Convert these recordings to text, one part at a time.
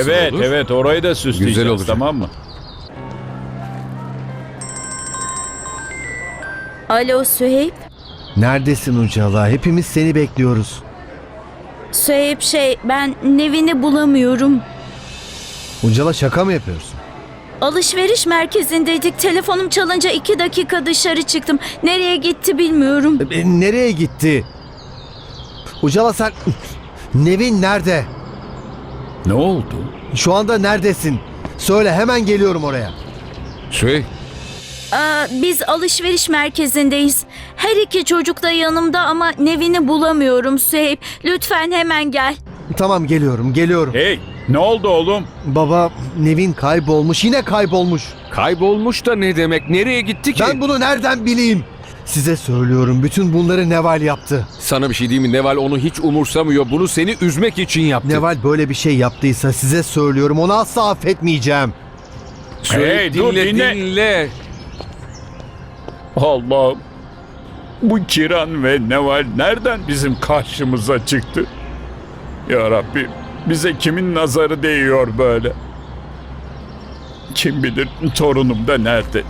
Evet olur. evet orayı da süsleyeceğiz Güzel olacak. tamam mı? Alo Süheyb. Neredesin Ucala? Hepimiz seni bekliyoruz. Süheyb şey ben Nevin'i bulamıyorum. Ucala şaka mı yapıyorsun? Alışveriş merkezindeydik. Telefonum çalınca iki dakika dışarı çıktım. Nereye gitti bilmiyorum. E, nereye gitti? Ucala sen... Nevin nerede? Ne oldu? Şu anda neredesin? Söyle hemen geliyorum oraya. Şey, Aa, biz alışveriş merkezindeyiz. Her iki çocuk da yanımda ama Nevin'i bulamıyorum Süheyb. Lütfen hemen gel. Tamam geliyorum geliyorum. Hey ne oldu oğlum? Baba Nevin kaybolmuş yine kaybolmuş. kaybolmuş da ne demek? Nereye gitti ki? Ben bunu nereden bileyim? Size söylüyorum bütün bunları Neval yaptı. Sana bir şey diyeyim mi? Neval onu hiç umursamıyor. Bunu seni üzmek için yaptı. Neval böyle bir şey yaptıysa size söylüyorum onu asla affetmeyeceğim. Söyle, Hey, dur, dinle, dinle. dinle. Allah'ım. Bu Kiran ve Neval nereden bizim karşımıza çıktı? Ya Rabbi bize kimin nazarı değiyor böyle? Kim bilir torunum da nerede?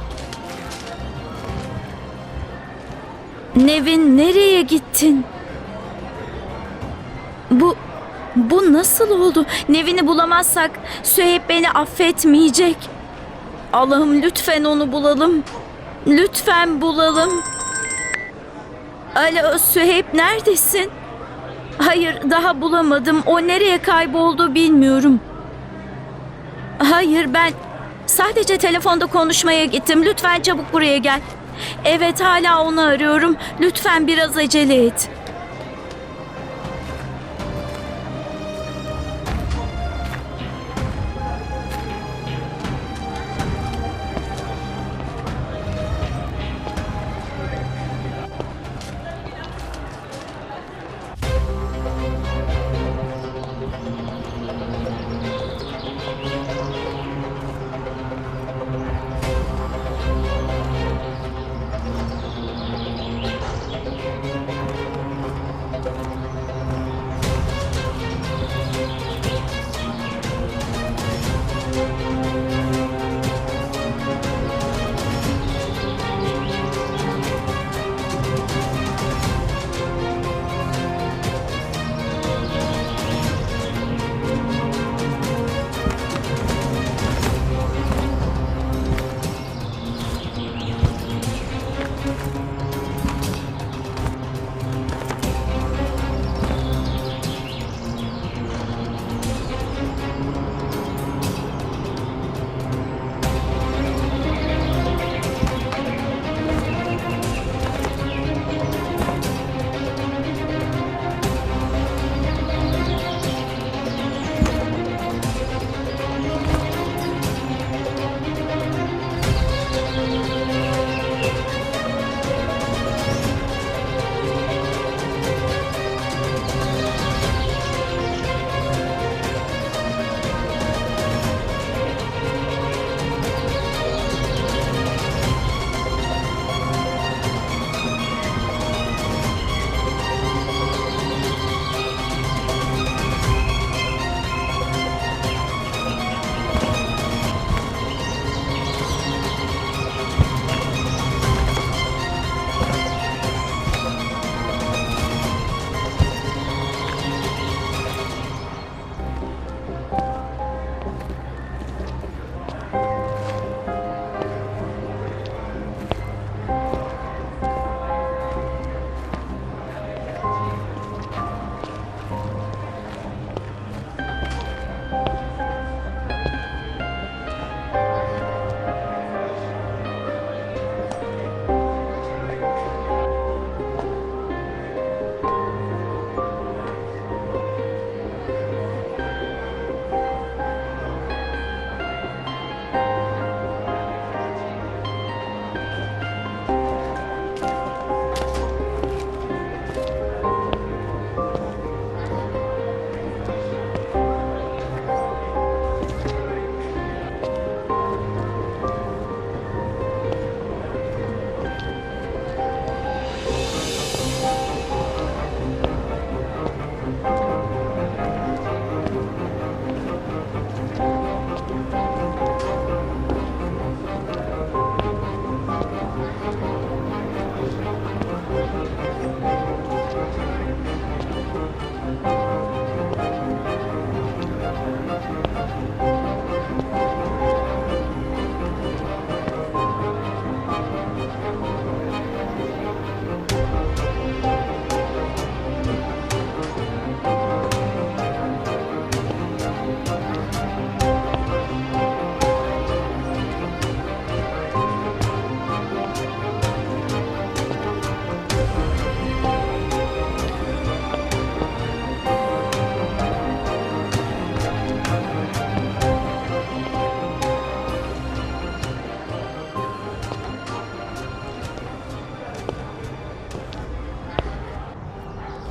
Nevin nereye gittin? Bu bu nasıl oldu? Nevin'i bulamazsak Süheyb beni affetmeyecek. Allah'ım lütfen onu bulalım. Lütfen bulalım. Alo Süheyb neredesin? Hayır daha bulamadım. O nereye kayboldu bilmiyorum. Hayır ben sadece telefonda konuşmaya gittim. Lütfen çabuk buraya gel. Evet hala onu arıyorum. Lütfen biraz acele et.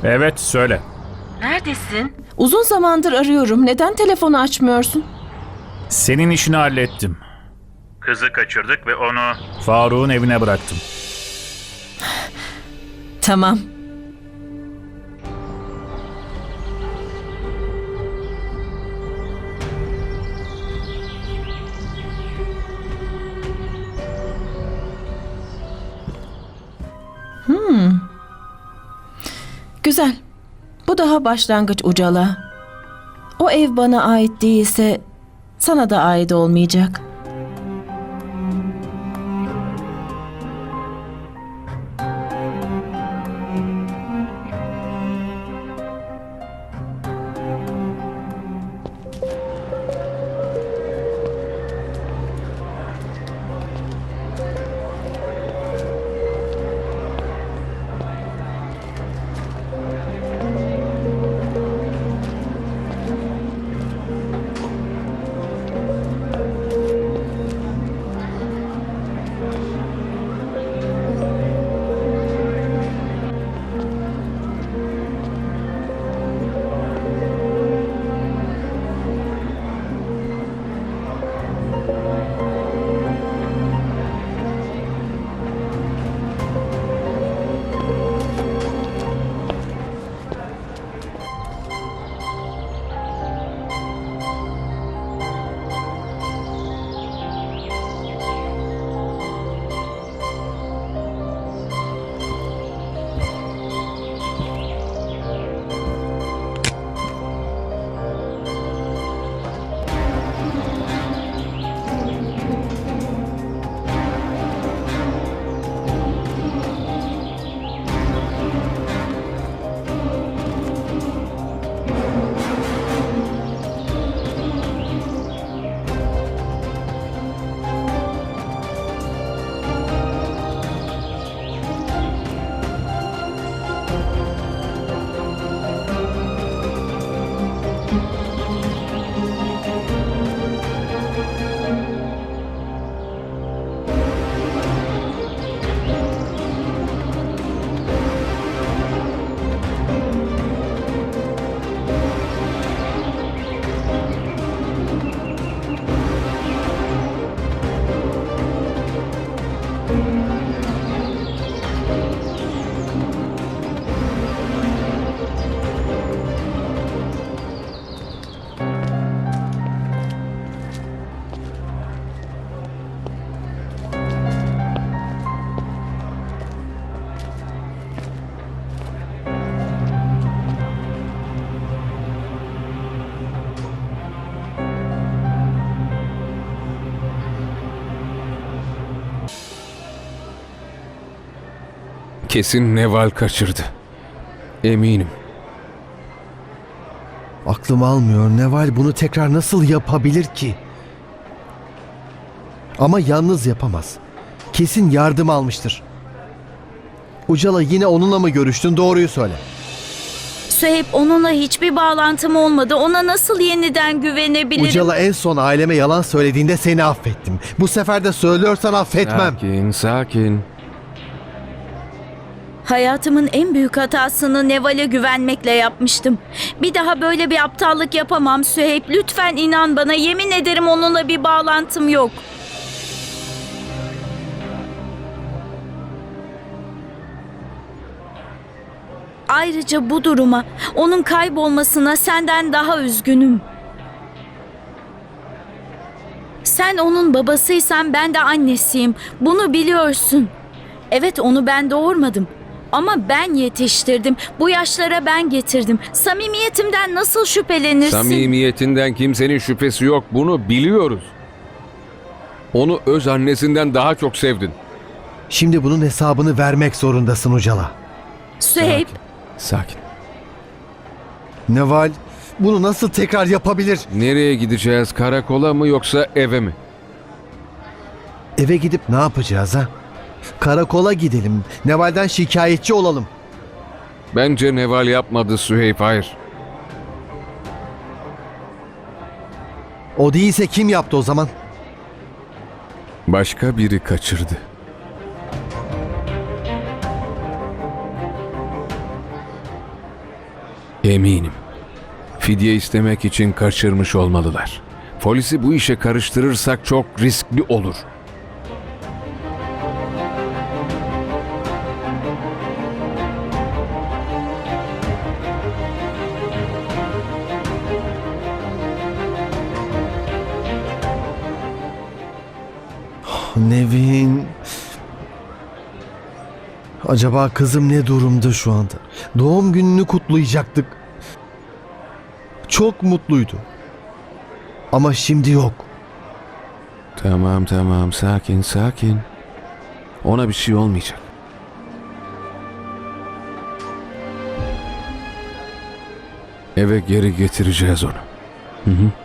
Evet söyle. Neredesin? Uzun zamandır arıyorum. Neden telefonu açmıyorsun? Senin işini hallettim. Kızı kaçırdık ve onu Faruk'un evine bıraktım. Tamam. Hmm. Güzel. Bu daha başlangıç Ucala. O ev bana ait değilse sana da ait olmayacak. Kesin Neval kaçırdı. Eminim. Aklım almıyor. Neval bunu tekrar nasıl yapabilir ki? Ama yalnız yapamaz. Kesin yardım almıştır. Ucala yine onunla mı görüştün? Doğruyu söyle. Süheyb onunla hiçbir bağlantım olmadı. Ona nasıl yeniden güvenebilirim? Ucala en son aileme yalan söylediğinde seni affettim. Bu sefer de söylüyorsan affetmem. Sakin, sakin. Hayatımın en büyük hatasını Neval'e güvenmekle yapmıştım. Bir daha böyle bir aptallık yapamam Süheyb. Lütfen inan bana. Yemin ederim onunla bir bağlantım yok. Ayrıca bu duruma, onun kaybolmasına senden daha üzgünüm. Sen onun babasıysan ben de annesiyim. Bunu biliyorsun. Evet onu ben doğurmadım. Ama ben yetiştirdim. Bu yaşlara ben getirdim. Samimiyetimden nasıl şüphelenirsin? Samimiyetinden kimsenin şüphesi yok. Bunu biliyoruz. Onu öz annesinden daha çok sevdin. Şimdi bunun hesabını vermek zorundasın Ucala. Süheyb, Sakin. Neval bunu nasıl tekrar yapabilir? Nereye gideceğiz? Karakola mı yoksa eve mi? Eve gidip ne yapacağız ha? Karakola gidelim. Neval'den şikayetçi olalım. Bence Neval yapmadı Süheyb. Hayır. O değilse kim yaptı o zaman? Başka biri kaçırdı. Eminim. Fidye istemek için kaçırmış olmalılar. Polisi bu işe karıştırırsak çok riskli olur. Nevin. Acaba kızım ne durumda şu anda? Doğum gününü kutlayacaktık. Çok mutluydu. Ama şimdi yok. Tamam tamam sakin sakin. Ona bir şey olmayacak. Eve geri getireceğiz onu. Hı hı.